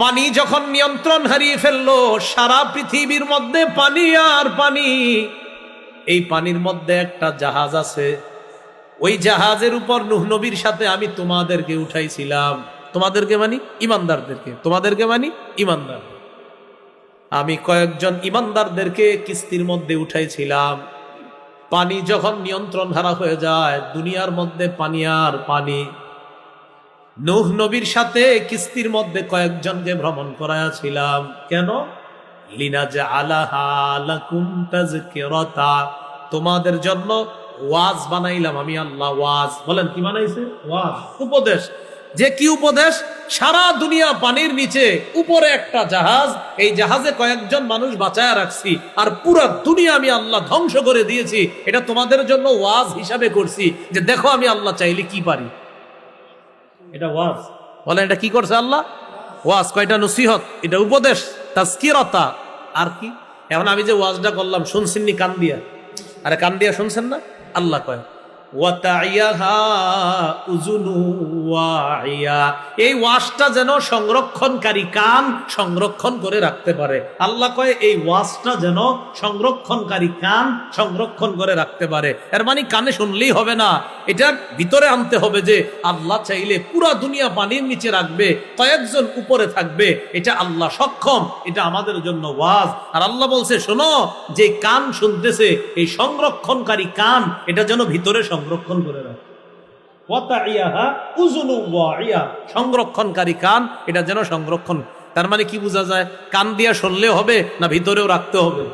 পানি যখন নিয়ন্ত্রণ হারিয়ে ফেলল, সারা পৃথিবীর মধ্যে পানি আর পানি। এই পানির মধ্যে একটা জাহাজ আছে। ওই জাহাজের উপর নুহ নবীর সাথে আমি তোমাদেরকে উঠাইছিলাম। তোমাদেরকে মানি? ইমানদারদেরকে। তোমাদেরকে মানি? ইমানদার। আমি কয়েকজন ইমানদারদেরকে কিস্তির মধ্যে উঠাইছিলাম। পানি যখন নিয়ন্ত্রণ হারা হয়ে যায়, দুনিয়ার মধ্যে পানি আর পানি। নূহ নবীর সাথে কিস্তির মধ্যে কয়েকজনকে ভ্রমণ করাইছিলাম কেন? তোমাদের জন্য ওয়াজ বানাইলাম আমি আল্লাহ ওয়াজ। বলেন, কি বানাইছে? ওয়াজ। উপদেশ। যে কি উপদেশ? সারা দুনিয়া পানির নিচে উপরে একটা জাহাজ, এই জাহাজে কয়েকজন মানুষ বাঁচায় রাখছি আর পুরো দুনিয়া আমি আল্লাহ ধ্বংস করে দিয়েছি। এটা তোমাদের জন্য ওয়াজ হিসাবে করছি যে দেখো আমি আল্লাহ চাইলে কি পারি। এটা ওয়াজ। বলেন, এটা কি করছে আল্লাহ? ওয়াজ, কয়টা নসিহত? এটা উপদেশ তাস্কিরতা আর কি? এখন আমি যে ওয়াজটা করলাম কান দিয়া আরে কান দিয়া শুনছেন না? আল্লাহ কয়। এই ওয়াজটা যেন সংরক্ষণকারী কান সংরক্ষণ করে রাখতে পারে। আল্লাহ কয়, এই ওয়াজটা যেন সংরক্ষণকারী কান সংরক্ষণ করে রাখতে পারে। এর মানে কানে শুনলেই হবে না। এটার ভিতরে আনতে হবে যে আল্লাহ চাইলে পুরা দুনিয়া পানির নিচে রাখবে, কয়েকজন উপরে থাকবে, এটা আল্লাহ সক্ষম, এটা আমাদের জন্য ওয়াজ। আর আল্লাহ বলছে, শোনো, যে কান শুনতেছে, এই সংরক্ষণকারী কান, এটা যেন ভিতরে সংরক্ষণ করে রাখে। সংরক্ষণকারী কান, এটা যেন সংরক্ষণ তার মানে কি বোঝা যায়? কান দিয়া শুনলেও হবে না ভিতরেও রাখতে হবে?